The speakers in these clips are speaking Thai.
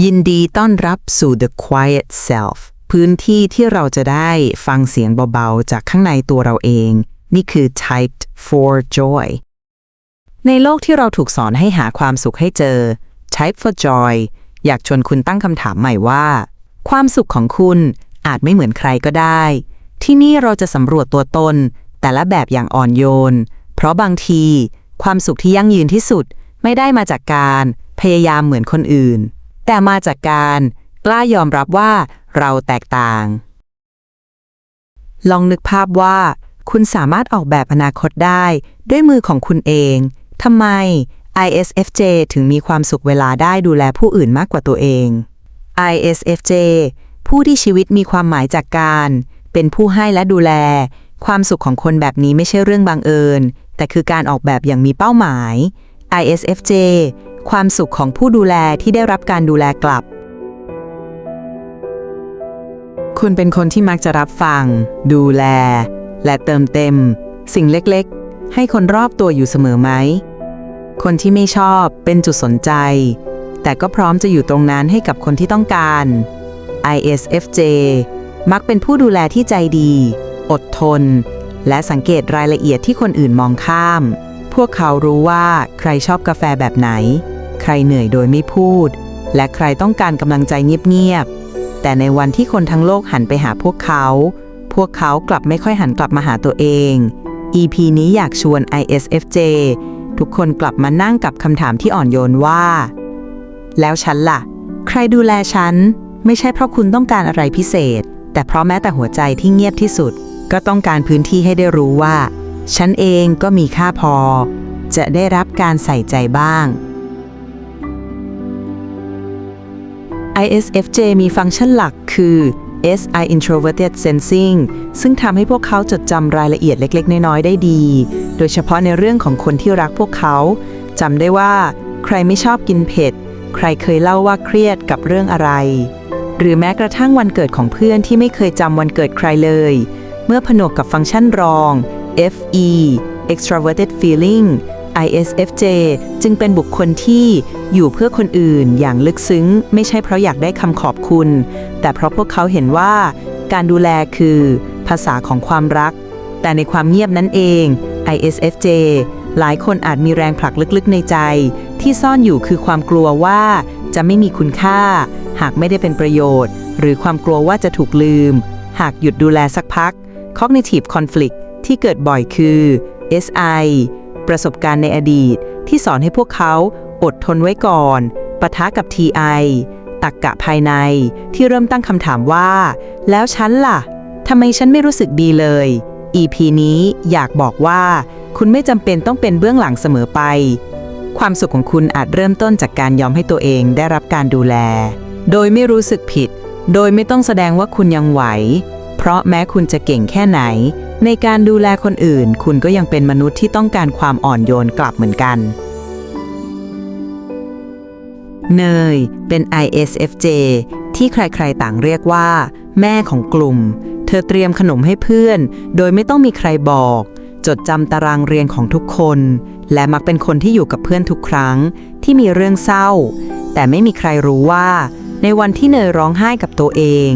ยินดีต้อนรับสู่ The Quiet Self พื้นที่ที่เราจะได้ฟังเสียงเบาๆ จากข้างในตัวเราเอง นี่คือ Typed for Joy ในโลกที่เราถูกสอนให้หาความสุขให้เจอ Type for Joy อยากชวนคุณตั้งคำถามใหม่ว่า ความสุขของคุณอาจไม่เหมือนใครก็ได้ ที่นี่เราจะสำรวจตัวตน แต่ละแบบอย่างอ่อนโยน เพราะบางที ความสุขที่ยั่งยืนที่สุดไม่ได้มาจากการ พยายามเหมือนคนอื่น แต่มาจากการกล้ายอมรับว่าเราแตกต่าง ลองนึกภาพว่า คุณสามารถออกแบบอนาคตได้ด้วยมือของคุณเองทำไม ISFJ ถึงมีความสุขเวลาได้ดูแลผู้อื่นมากกว่าตัวเอง ISFJ ผู้ที่ชีวิตมีความหมายจากการ เป็นผู้ให้และดูแล ความสุขของคนแบบนี้ไม่ใช่เรื่องบังเอิญ แต่คือการออกแบบอย่างมีเป้าหมาย ISFJ ความสุขของผู้ดูแลที่ได้รับการดูแลกลับ คุณเป็นคนที่มักจะรับฟัง ดูแล และเติมเต็ม สิ่งเล็กๆ ให้คนรอบตัวอยู่เสมอไหม คนที่ไม่ชอบเป็นจุดสนใจ แต่ก็พร้อมจะอยู่ตรงนั้นให้กับคนที่ต้องการ ISFJ มักเป็นผู้ดูแลที่ใจดี อดทน และสังเกตรายละเอียดที่คนอื่นมองข้าม พวกเขารู้ว่าใครชอบกาแฟแบบไหน ใครเหนื่อยโดยไม่พูด และใครต้องการกำลังใจเงียบๆ แต่ในวันที่คนทั้งโลกหันไปหาพวกเขา พวกเขากลับไม่ค่อยหันกลับมาหาตัวเอง EP นี้อยากชวน ISFJ ทุกคนกลับมานั่งกับคำถามที่อ่อนโยนว่า แล้วฉันล่ะ ใครดูแลฉัน ไม่ใช่เพราะคุณต้องการอะไรพิเศษ แต่เพราะแม้แต่หัวใจที่เงียบที่สุด ก็ต้องการพื้นที่ให้ได้รู้ว่า ฉันเองก็มีค่าพอ จะได้รับการใส่ใจบ้าง ISFJ มีฟังก์ชันหลักคือ SI Introverted Sensing ซึ่งทำให้พวกเขาจดจำรายละเอียดเล็ก ๆ น้อย ๆ ได้ดี โดยเฉพาะในเรื่องของคนที่รักพวกเขา จำได้ว่าใครไม่ชอบกินเผ็ด ใครเคยเล่าว่าเครียดกับเรื่องอะไร หรือแม้กระทั่งวันเกิดของเพื่อนที่ไม่เคยจำวันเกิดใครเลย เมื่อผนวกกับฟังก์ชันรอง FE Extroverted Feeling ISFJ จึงเป็นบุคคลที่อยู่เพื่อคนอื่นอย่างลึกซึ้ง ไม่ใช่เพราะอยากได้คำขอบคุณ แต่เพราะพวกเขาเห็นว่าการดูแลคือภาษาของความรัก แต่ในความเงียบนั้นเอง ISFJ หลายคนอาจมีแรงผลักลึกๆในใจ ที่ซ่อนอยู่คือความกลัวว่าจะไม่มีคุณค่า หากไม่ได้เป็นประโยชน์ หรือความกลัวว่าจะถูกลืม หากหยุดดูแลสักพัก Cognitive Conflict ที่เกิดบ่อยคือ SI ประสบการณ์ในอดีตที่สอนให้พวกเขาอดทนไว้ก่อนปะทะกับ TI ตักกะภายในที่เริ่มตั้งคำถามว่า แล้วฉันล่ะทำไมฉันไม่รู้สึกดีเลย EP นี้อยากบอกว่า คุณไม่จำเป็นต้องเป็นเบื้องหลังเสมอไป ความสุขของคุณอาจเริ่มต้นจากการยอมให้ตัวเองได้รับการดูแล โดยไม่รู้สึกผิด โดยไม่ต้องแสดงว่าคุณยังไหว เพราะแม้คุณจะเก่งแค่ไหน ในการดูแลคนอื่น คุณก็ยังเป็นมนุษย์ที่ต้องการความอ่อนโยนกลับเหมือนกัน เนย เป็น ISFJ ที่ใครๆต่างเรียกว่า แม่ของกลุ่ม เธอเตรียมขนมให้เพื่อน โดยไม่ต้องมีใครบอก จดจำตารางเรียนของทุกคน และมักเป็นคนที่อยู่กับเพื่อนทุกครั้ง ที่มีเรื่องเศร้า แต่ไม่มีใครรู้ว่า ในวันที่เนยร้องไห้กับตัวเอง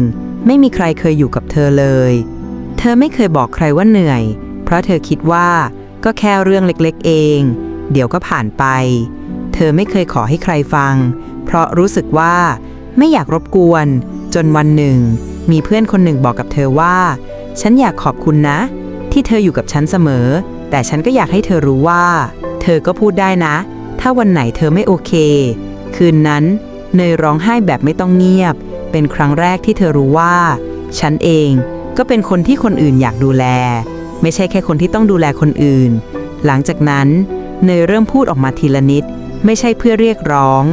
ไม่มีใครเคยอยู่กับเธอเลย เธอไม่เคยบอกใครว่าเหนื่อย เพราะเธอคิดว่าก็แค่เรื่องเล็กๆเอง เดี๋ยวก็ผ่านไป เธอไม่เคยขอให้ใครฟัง เพราะรู้สึกว่าไม่อยากรบกวน จนวันหนึ่ง มีเพื่อนคนหนึ่งบอกกับเธอว่า ฉันอยากขอบคุณนะ ที่เธออยู่กับฉันเสมอ แต่ฉันก็อยากให้เธอรู้ว่า เธอก็พูดได้นะ ถ้าวันไหนเธอไม่โอเค คืนนั้นเนยร้องไห้แบบไม่ต้องเงียบ เป็นครั้งแรกที่เธอรู้ว่า ฉันเอง ก็เป็นคนที่คนอื่นอยากดูแล ไม่ใช่แค่คนที่ต้องดูแลคนอื่น หลังจากนั้นเนยเริ่มพูดออกมาทีละนิด ไม่ใช่เพื่อเรียกร้อง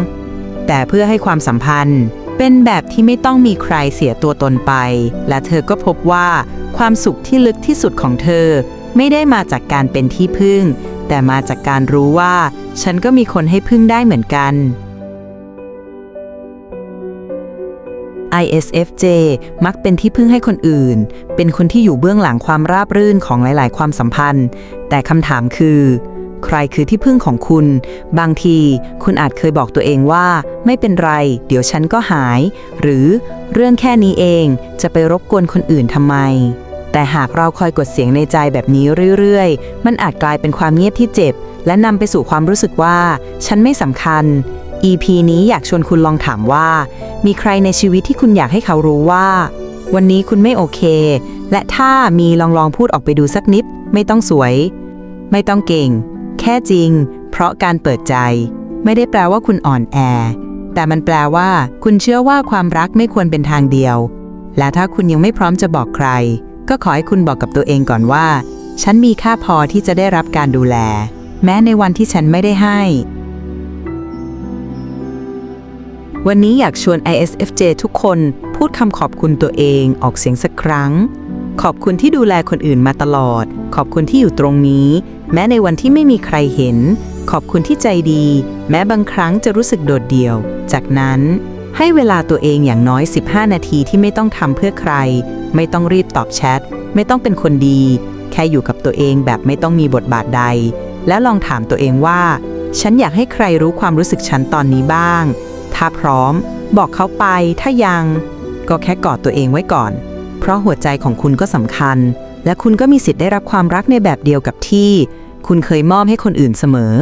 แต่เพื่อให้ความสัมพันธ์ เป็นแบบที่ไม่ต้องมีใครเสียตัวตนไป และเธอก็พบว่าความสุขที่ลึกที่สุดของเธอ ไม่ได้มาจากการเป็นที่พึ่ง แต่มาจากการรู้ว่า ฉันก็มีคนให้พึ่งได้เหมือนกัน ISFJ มักเป็นที่พึ่งให้คนอื่น เป็นคนที่อยู่เบื้องหลังความราบรื่นของหลาย ๆ ความสัมพันธ์ แต่คำถามคือ ใครคือที่พึ่งของคุณ บางที คุณอาจเคยบอกตัวเองว่า ไม่เป็นไร เดี๋ยวฉันก็หาย หรือเรื่องแค่นี้เองจะไปรบกวนคนอื่นทำไม แต่หากเราคอยกดเสียงในใจแบบนี้เรื่อย ๆ มันอาจกลายเป็นความเงียบที่เจ็บ และนำไปสู่ความรู้สึกว่า ฉันไม่สำคัญ EP นี้อยากชวนคุณลองถามว่า มีใครในชีวิตที่คุณอยากให้เขารู้ว่า วันนี้คุณไม่โอเค และถ้ามีลองลองพูดออกไปดูสักนิด ไม่ต้องสวย ไม่ต้องเก่ง แค่จริง เพราะการเปิดใจ ไม่ได้แปลว่าคุณอ่อนแอ แต่มันแปลว่า คุณเชื่อว่าความรักไม่ควรเป็นทางเดียว และถ้าคุณยังไม่พร้อมจะบอกใคร ก็ขอให้คุณบอกกับตัวเองก่อนว่า ฉันมีค่าพอที่จะได้รับการดูแล แม้ในวันที่ฉันไม่ได้ให้ วันนี้อยากชวน ISFJ ทุกคนพูดคำขอบคุณตัวเองออกเสียงสักครั้ง ขอบคุณที่ดูแลคนอื่นมาตลอด ขอบคุณที่อยู่ตรงนี้ แม้ในวันที่ไม่มีใครเห็น ขอบคุณที่ใจดี แม้บางครั้งจะรู้สึกโดดเดี่ยว จากนั้น ให้เวลาตัวเองอย่างน้อย 15 นาทีที่ไม่ต้องทำเพื่อใคร ไม่ต้องรีบตอบแชท ไม่ต้องเป็นคนดี แค่อยู่กับตัวเองแบบไม่ต้องมีบทบาทใด และลองถามตัวเองว่า ฉันอยากให้ใครรู้ความรู้สึกฉันตอนนี้บ้าง ถ้าพร้อม บอกเขาไปถ้ายัง ก็แค่กอดตัวเองไว้ก่อน เพราะหัวใจของคุณก็สำคัญ และคุณก็มีสิทธิ์ได้รับความรักในแบบเดียวกับที่ คุณเคยมอบให้คนอื่นเสมอ